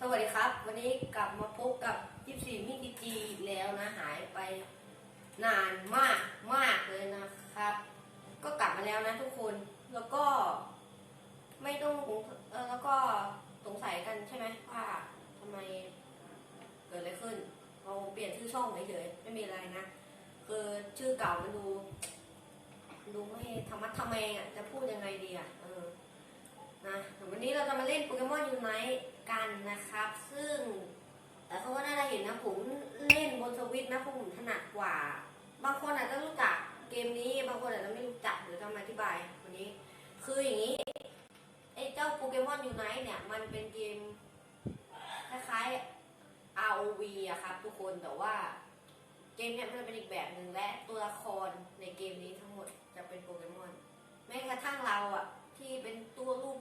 สวัสดีครับ วันนี้กลับมาพบกับ 24 มิกิจีอีแล้วนะหายไปนานมากมากเลยนะครับ ก็กลับมาแล้วนะทุกคนแล้วก็ ไม่ต้องแล้วก็สงสัยกันใช่ไหมว่าทำไมเกิดอะไรขึ้นเราเปลี่ยนชื่อช่องเฉยๆไม่มีอะไรนะคือชื่อเก่ามันดูดูไม่ธรรมะทำไมอะจะพูดยังไงดีอะเออนะ มาเล่นโปเกมอนยูไนต์กันนะครับ ซึ่งแต่เขาก็น่าจะเห็นนะผมเล่นบนสวิตนะผมถนัดกว่า บางคนอาจจะรู้จักเกมนี้ บางคนอาจจะไม่รู้จักเดี๋ยวจะมาอธิบายวันนี้ คืออย่างนี้ไอ้เจ้าโปเกมอนยูไนต์เนี่ยมันเป็นเกมคล้ายๆ ROV อะครับทุกคนแต่ว่าเกมเนี่ยมันเป็นอีกแบบหนึ่งและตัวละครในเกมนี้ทั้งหมดจะเป็นโปเกมอนแม้กระทั่งเราอะที่เป็นตัวรูป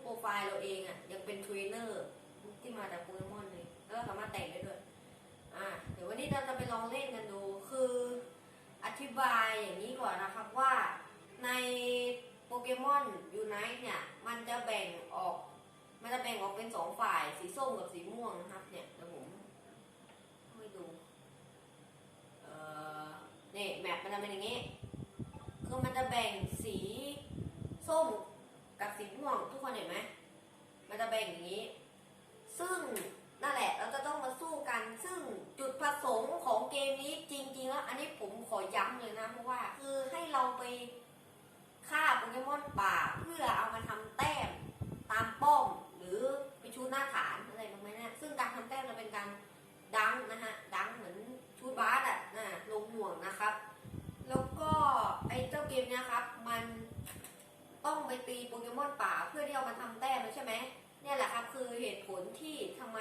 เราจะไปลองเล่นกันดู คืออธิบายอย่างนี้ก่อนนะครับว่าในโปเกมอนยูไนต์เนี่ย มันจะแบ่งออก มันจะแบ่งออกเป็นสองฝ่ายสีส้มกับสีม่วงนะครับ เนี่ยเดี๋ยวผมให้ดู เอ่อนี่แมปมันจะเป็นอย่างนี้ คือมันจะแบ่งสีส้มกับสีม่วงทุกคนเห็นไหมมันจะแบ่งอย่างนี้ ซึ่ง นั่นแหละเราจะต้องมาสู้กัน ซึ่งจุดประสงค์ของเกมนี้จริงๆแล้วอันนี้ผมขอย้ำเลยนะเพราะว่า คือให้เราไปฆ่าโปเกมอนป่าเพื่อเอามาทำแต้มตามป้อมหรือไปชูหน้าฐานอะไรประมาณนี้ซึ่งการทำแต้มจะเป็นการดังนะฮะดังเหมือนชูดบาสอะนะลงห่วงนะครับ แล้วก็ไอ้เจ้าเกมเนี้ยครับ มันต้องไปตีโปเกมอนป่าเพื่อที่เอามาทำแต้มใช่ไหม เนี่ยแหละครับคือเหตุผลที่ทำไม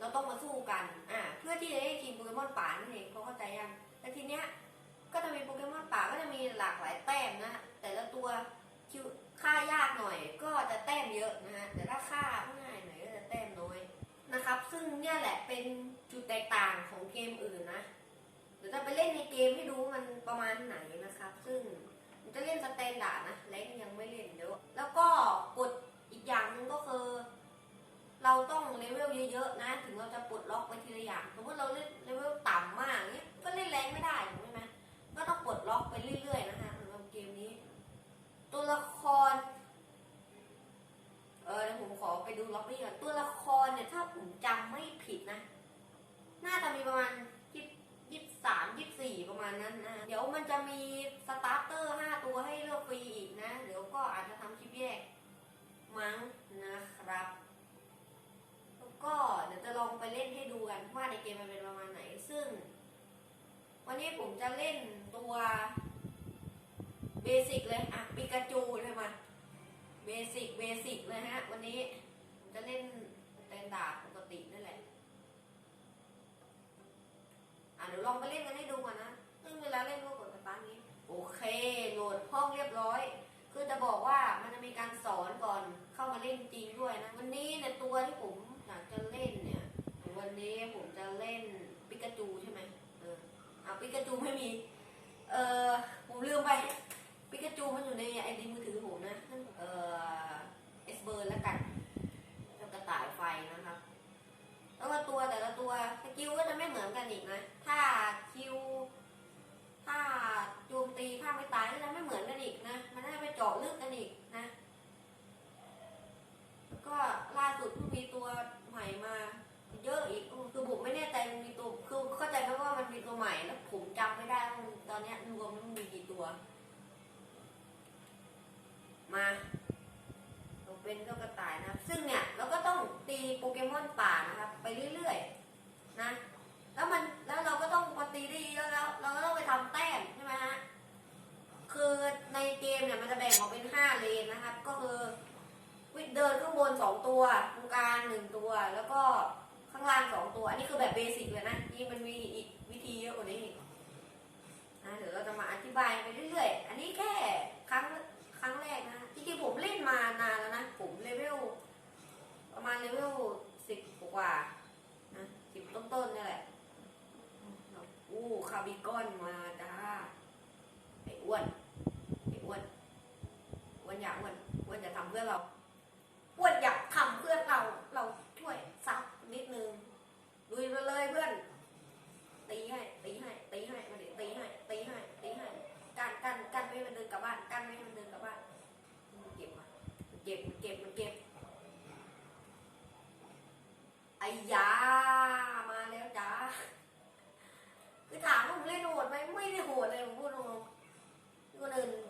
เราต้องมาสู้กันอ่าเพื่อที่จะได้ทีมโปเกมอนป่านั่นเองพอเข้าใจยังแต่ทีเนี้ยก็จะมีโปเกมอนป่าก็จะมีหลากหลายแต้มนะแต่ละตัวคิวค่ายากหน่อยก็จะแต้มเยอะนะฮะแต่ถ้าค่าง่ายหน่อยก็จะแต้มน้อยนะครับ ซึ่งเนี่ยแหละเป็นจุดแตกต่างของเกมอื่นนะเดี๋ยวจะไปเล่นในเกมให้ดูมันประมาณไหนนะครับ ซึ่งจะเล่นสแตนดาร์ดนะแรงยังไม่เล่นเดี๋ยวแล้วก็กดอีกอย่างหนึงก็คือ เราต้องเลเวลเยอะๆนะ ถึงเราจะปลดล็อกไปทีละอย่างสมมติเราเล่นเลเวลต่ำมากเนี้ยก็เล่นแรงไม่ได้ถูกไหมก็ต้องปลดล็อกไปเรื่อยๆนะคะสำหรับเกมนี้ ตัวละคร เออเดี๋ยวผมขอไปดูล็อบบี้ก่อนตัวละครเนี่ยถ้าผมจำไม่ผิดนะ น่าจะมีประมาณ ยี่สิบสามยี่สิบสี่ประมาณนั้นนะ เดี๋ยวมันจะมีสตาร์เตอร์ห้าตัวให้เลือกฟรีอีกนะ เดี๋ยวก็อาจจะทำคลิปแยก มั้งนะครับ แล้วก็เดี๋ยวจะลองไปเล่นให้ดูกันว่าในเกมมันเป็นประมาณไหน ซึ่ง วันนี้ผมจะเล่นตัวเบสิกเลยอะปิกาจูเลยมาเบสิกเบสิกเลยฮะ วันนี้ผมจะเล่นสแตนดาปกตินั่นแหละอะเดี๋ยวลองไปเล่นกันให้ดูก่อนนะซึ่งเวลาเล่นก็กดสตาร์ทนี้โอเคโหลดห้องเรียบร้อย คือจะบอกว่ามันจะมีการสอนก่อนเข้ามาเล่นจริงด้วยนะ วันนี้เนี่ยตัวที่ผมอยากจะเล่นเนี่ย วันนี้ผมจะเล่นปิกาจูใช่ไหม อะปิกาจูไม่มี เออผมลืมไปปิกาจูมันอยู่ในไอดีมือถือผมนะเออเอสเบิร์นแล้วกันแล้วกระต่ายไฟนะครับแล้วก็ตัวแต่ละตัวสกิลก็จะไม่เหมือนกันอีกนะ ถ้าคิว ถ้าโจมตีถ้าไม่ตายก็จะไม่เหมือนกันอีกนะ มันน่าจะไปเจาะลึกกันอีกนะ แล้วก็ล่าสุดเพิ่งมีตัวใหม่มา เยอะอีก คือผมไม่แน่ใจมันมีตัว คือเข้าใจไหมว่ามันมีตัวใหม่แล้วผมจำไม่ได้ว่ามันตอนเนี้ยรวมมันมีกี่ตัว มาเราเป็นเจ้ากระต่ายนะครับ ซึ่งเนี่ยเราก็ต้องตีโปเกมอนป่านะครับ ไปเรื่อยๆนะ แล้วมันแล้วเราก็ต้องพอตีได้เยอะแล้วเราก็ต้องไปทำแต้มใช่ไหมฮะ คือในเกมเนี่ยมันจะแบ่งออกเป็นห้าเลนนะครับ ก็คือเดินข้างบนสองตัวตรงกลางหนึ่งตัว แล้วก็ข้างล่างสอง ตัว อันนี้คือแบบเบสิกเลยนะนี่มันมีอีกวิธีเยอะกว่านี้นะเดี๋ยวเราจะมาอธิบายไปเรื่อยๆ อันนี้แค่ครั้งครั้งแรกนะจริงๆผมเล่นมานานแล้วนะ ผมเลเวลประมาณเลเวลสิบกว่านะสิบต้นๆนี่แหละอู้คาร์บิกอนมาจ้าไอ้อ้วนไอ้อ้วนอ้วนอยากอ้วนอ้วนจะทำเพื่อเรา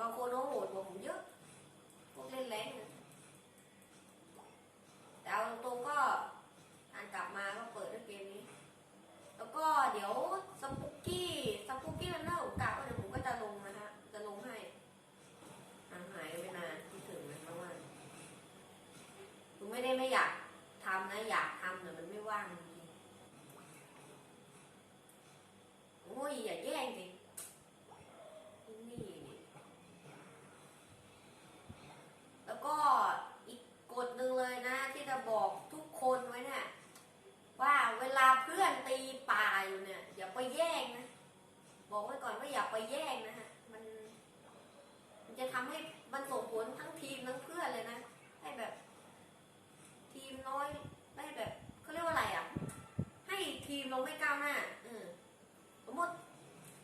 con cô đố một mà không dứt. หน้าสมมติ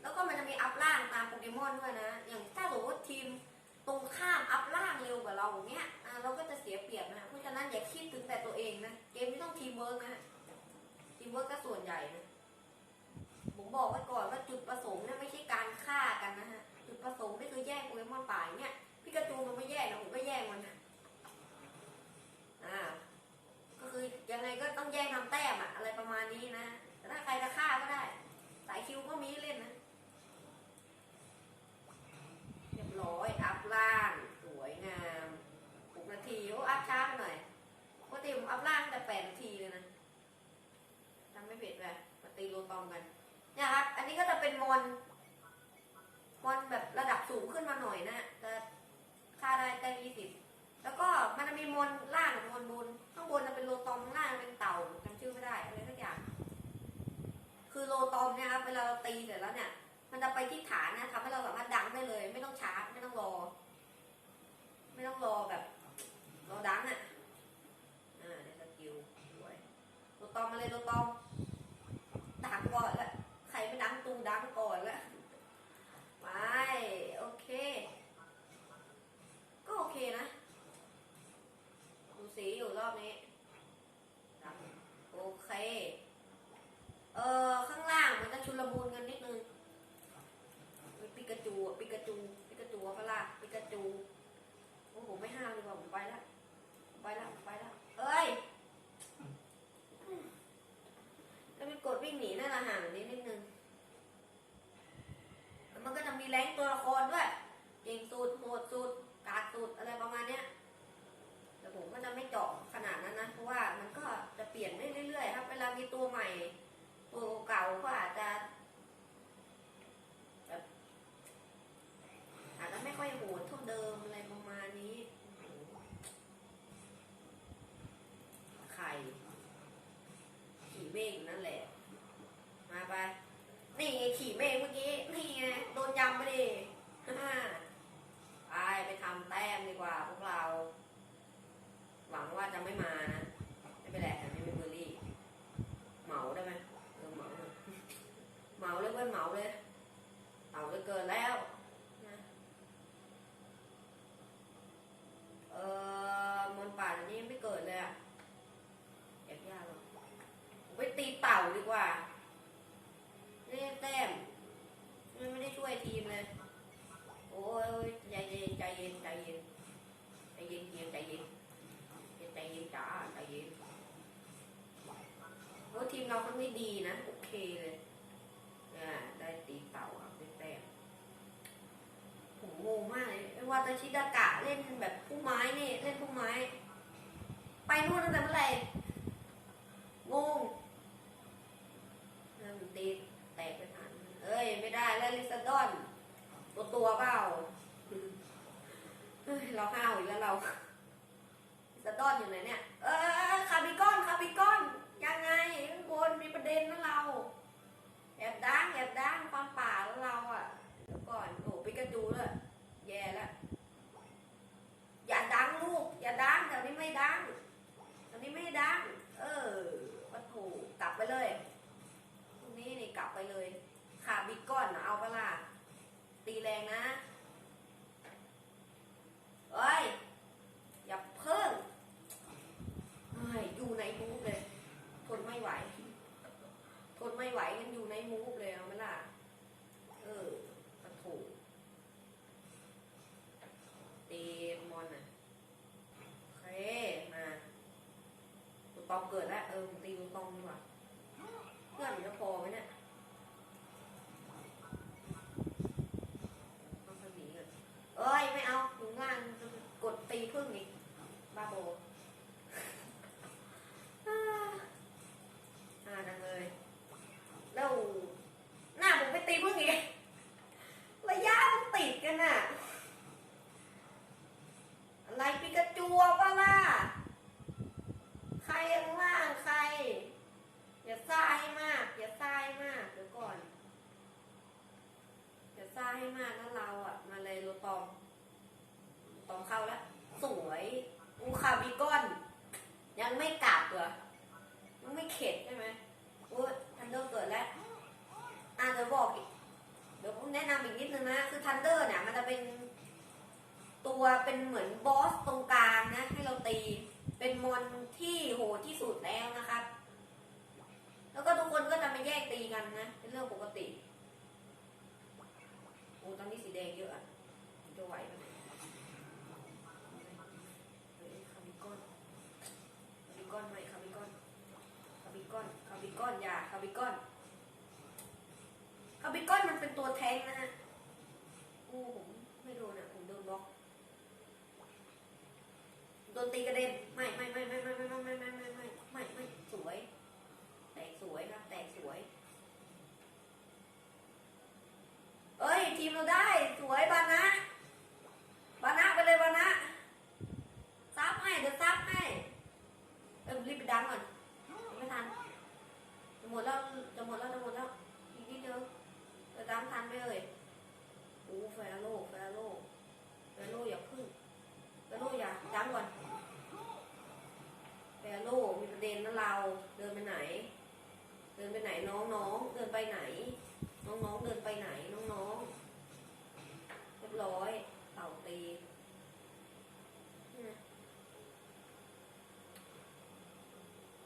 แล้วก็มันจะมีอัพล่างตามโปเกมอนด้วยนะ อย่างถ้าสมมติทีมตรงข้ามอัพล่างเร็วกว่าเราอย่างเงี้ยเราก็จะเสียเปรียบนะเพราะฉะนั้นอย่าคิดถึงแต่ตัวเองนะเกมไม่ต้องทีมเวิร์กนะทีมเวิร์กก็ส่วนใหญ่นะผมบอกไว้ก่อนว่าจุดประสงค์เนี่ยไม่ใช่การฆ่ากันนะฮะจุดประสงค์นี่คือแย่งโปเกมอนป่ายเนี่ยพี่กระจูมันไม่แย่งนะผมก็แย่งมันนะอ่าก็คือยังไงก็ต้องแย่งทำแต้มอะอะไรประมาณนี้นะ ถ้าใครจะฆ่าก็ได้ สายคิวก็มีเล่นนะเรียบร้อยอัพล่าง สวยงามหกนาทีโอ้อัพช้าไปหน่อยปกติผมอัพล่างแต่แปดนาทีเลยนะทำไม่ผิดเลยมาตีโรตอมกันเนี่ยครับ อันนี้ก็จะเป็นมอนมอนแบบระดับสูงขึ้นมาหน่อยนะจะค่าได้แต้มยี่สิบแล้วก็มันจะมีมอน ตอมเนี่ยครับเวลาเราตีเสร็จแล้วเนี่ย มันจะไปที่ฐานนะทำให้เราสามารถดังได้เลย ไม่ต้องช้าไม่ต้องรอ ไม่ต้องรอแบบรอดังอะอ่าในสกิลสวยโลตอมมาเลยโลตอมดังก่อนละใครไม่ดังตูดังก่อนละไปโอเค ก็โอเคนะดูสีอยู่รอบนี้โอเค เออข้างล่างมันจะชุลมุนกันนิดนึงมีปิกาจูอะปิกาจูปิกาจูเอาปะล่ะปิกาจูโอ้โหไม่ห้ามดีกว่าผมไปละผมไปละผมไปละเอ้ยแล้วมันกดวิ่งหนีน่าละห่างนิดนิดนึงแล้วมันก็จะมีแรงตัวละครด้วยเก่งสุดโหดสุดกาดสุดอะไรประมาณเนี้ย แต่ผมก็จะไม่เจาะขนาดนั้นนะ เพราะว่ามันก็จะเปลี่ยนได้เรื่อยๆครับ เวลามีตัวใหม่ ตัวเก่าก็อาจจะแบบอาจจะไม่ค่อยโหดเท่าเดิมอะไรประมาณนี้ไข่ขี่เมฆอยู่นั่นแหละ มาไป นี่ไงขี่เมฆเมื่อกี้ นี่ไงโดนยำไปดิ ไปไปทำแต้มดีกว่าพวกเรา หวังว่าจะไม่มานะ ไม่เป็นไรแต่ไม่เป็นเบอร์รี่ เหมาได้ไหมเออเหมาเลย เพื่อนเหมาเลยเอาเลยเกินแล้วนะเออมนป่านนี้ไม่เกิดเลยอะแอบยากหรอกผมไปตีเต่าดีกว่านี่แต้มมันไม่ได้ช่วยทีมเลยโอ้ยใจเย็นใจเย็นใจเย็นใจเย็นเย็นใจเย็นใจเย็นจ้าใจเย็นเพราะทีมเราเขาไม่ดีนะ โอเคเลย อ่าได้ตีเต่าครับได้แต้มผมงงมากเลยไม่ว่าตาชิดากะเล่นแบบผู้ไม้นี่เล่นผู้ไม้ ไปนู่นตั้งแต่เมื่อไหร่งงแล้วมันตีแตกไปทันเอ้ย ไม่ได้แล้วลิซาดอน ตัวตัวเปล่าเฮ้ยเราห้าวอีกแล้วเราสะต้อนอยู่ไหนเนี่ย เออคาร์บิกอนคาร์บิกอน ยังไงข้างบนมีประเด็นนะเราแอบดังแอบดังความป่าแล้วเราอะเดี๋ยวก่อน โอ้ปิกาจูเลยแย่แล้ว อย่าดังลูก อย่าดังแถวนี้ไม่ดังแถวนี้ไม่ ดัง เออวัตถุกลับไปเลยพรงนี้นี่กลับไปเลยขาบิกอนเอาปะล่ะตีแรงนะเอ้ย อย่าเพิ่งเฮ้ยอยู่ในมูฟเลย ทนไม่ไหว ทนไม่ไหวกันอยู่ในมูฟเลยเอาไหมล่ะ เออปะถูตีมอนอะโอเค มาตูตองเกิดแล้ว เออผมตีตูตองดีกว่า เพื่อนมันจะพอไหมเนี่ย ต้องทำหนีก่อนเอ้ย ไม่เอาอยู่ข้างล่างกดตีพึ่งอีกบ้าโบ ให้มากแล้วเราอะ มาเลยโรตอมตอมเข้าแล้ว สวยอูคาบิกอน ยังไม่กลับเหรอยังไม่เข็ดใช่ไหมอู้ทันเดอร์เกิดแล้ว อะเดี๋ยวบอกอีก เดี๋ยวผมแนะนำอีกนิดนึงนะ คือทันเดอร์เนี่ย มันจะเป็น ตัวเป็นเหมือนบอสตรงกลางนะ ให้เราตี เป็นมอนที่โหดที่สุดแล้วนะครับ แล้วก็ทุกคนก็จะมาแยกตีกันนะ เป็นเรื่องปกติ โอ้ตอนนี้สีแดงเยอะอะจะไหวไหมเฮ้ยคาบิกอนคาบิกอนไหมคาบิกอนคาบิกอนคาบิกอนอย่าคา บิกอนคาบิกอนมันเป็นตัวแทงนะฮะโอ้ผมไม่โดนอะ ผมโดนบล็อก โดนตีกระเด็น ไปไหน น้องๆเดินไปไหนน้องๆเรียบร้อยเต่าตี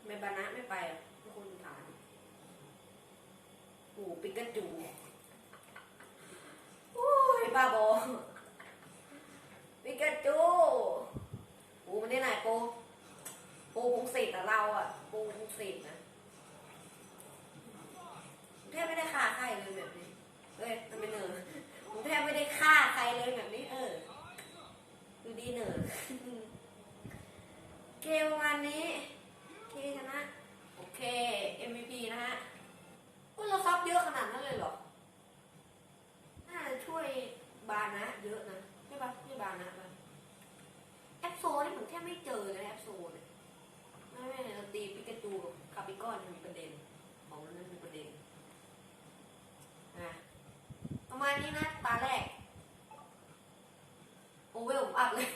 ไม่บานะไม่ไปอะทุกคนถามโอ้ปิกาจูโอ้ยบ้าบอปิกาจูโอ้มันได้ไหนโปโปพงศิษฐ์อะเราอะโปพงศิษฐ์นะ ผมแทบไม่ได้ฆ่าใครเลยแบบนี้ เอ้ยทำไมเหนอผมแทบไม่ได้ฆ่าใครเลยแบบนี้ เออ ดูดีเหนอ เกมประมาณนี้ เคชนะ โอเค MVP นะฮะก็เราซับเยอะขนาดนั้นเลยเหรอ น่าจะช่วยบานะเยอะนะใช่ปะช่วยบานะปะแอปโซนี่ผมแทบไม่เจอเลยแอปโซเนี่ยไม่ไม่เราตีปิกาจูกับคาปิกอนมีประเด็น ของนั้นมีประเด็นนะประมาณนี้นะตาแรก โอเวลผมอัพเลย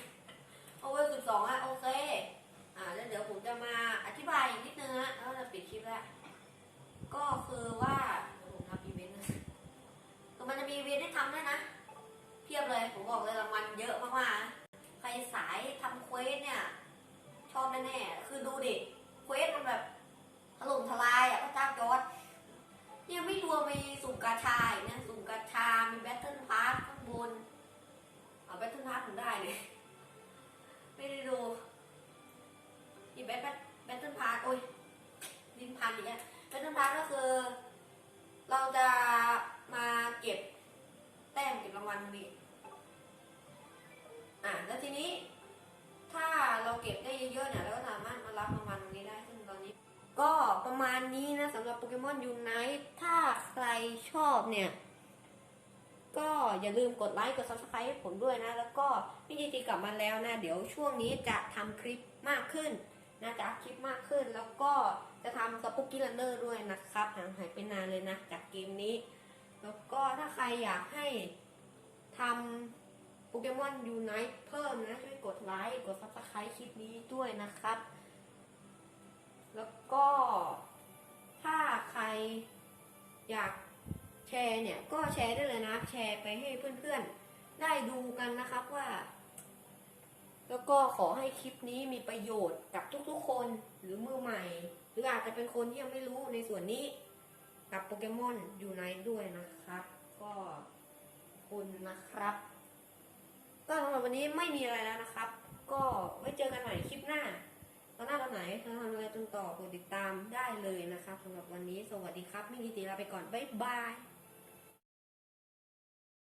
โอเวลสิบสองอะโอเค อ่าแล้วเดี๋ยวผมจะมาอธิบายอีกนิดนึงนะแล้วจะปิดคลิปแล้ว ก็คือว่าเดี๋ยวผมทำอีเวนต์นะคือมันจะมีอีเวนต์ให้ทำด้วยนะ เพียบเลยผมบอกเลยรางวัลเยอะมากๆใครสายทำเควสเนี่ย ชอบแน่ๆคือดูดิเควสมันแบบถล่มทลายอะพระเจ้าจอดยังไม่รวมมีสุ่มกาชาอีกนะสุ่มกาชา มีแบทเทิลพาร์ทข้างบนเอาแบทเทิลพาร์ทผมได้เลยไม่ได้ดูอีแบทแบทเทิลพาร์ทโอ้ยดินพันอีกแล้วแบทเทิลพาร์ทก็คือ เราจะ ยูไนท์ถ้าใครชอบเนี่ย ก็อย่าลืมกดไลค์กด subscribe ให้ผมด้วยนะ แล้วก็พี่จีจีกลับมาแล้วนะ เดี๋ยวช่วงนี้จะทำคลิปมากขึ้นนะจะอัพคลิปมากขึ้น แล้วก็จะทำสปุกกี้ลันเนอร์ด้วยนะครับห่างหายไปนานเลยนะ จากเกมนี้ แล้วก็ถ้าใครอยากให้ทำโปเกมอนยูไนท์เพิ่มนะช่วยกดไลค์กด subscribe คลิปนี้ด้วยนะครับ แล้วก็ ถ้าใครอยากแชร์เนี่ยก็แชร์ได้เลยนะ แชร์ไปให้เพื่อนๆ ได้ดูกันนะครับว่า แล้วก็ขอให้คลิปนี้มีประโยชน์กับทุกๆคนหรือมือใหม่ หรืออาจจะเป็นคนที่ยังไม่รู้ในส่วนนี้กับโปเกมอนอยู่ในด้วยนะครับ ก็คุณนะครับ ก็สำหรับวันนี้ไม่มีอะไรแล้วนะครับ ก็ไว้เจอกันใหม่คลิปหน้า ตอนหน้าตอนไหนเราทำอะไรจนต่อกดติดตามได้เลยนะคะสำหรับวันนี้สวัสดีครับ ไม่กีตีลาไปก่อน บ๊ายบาย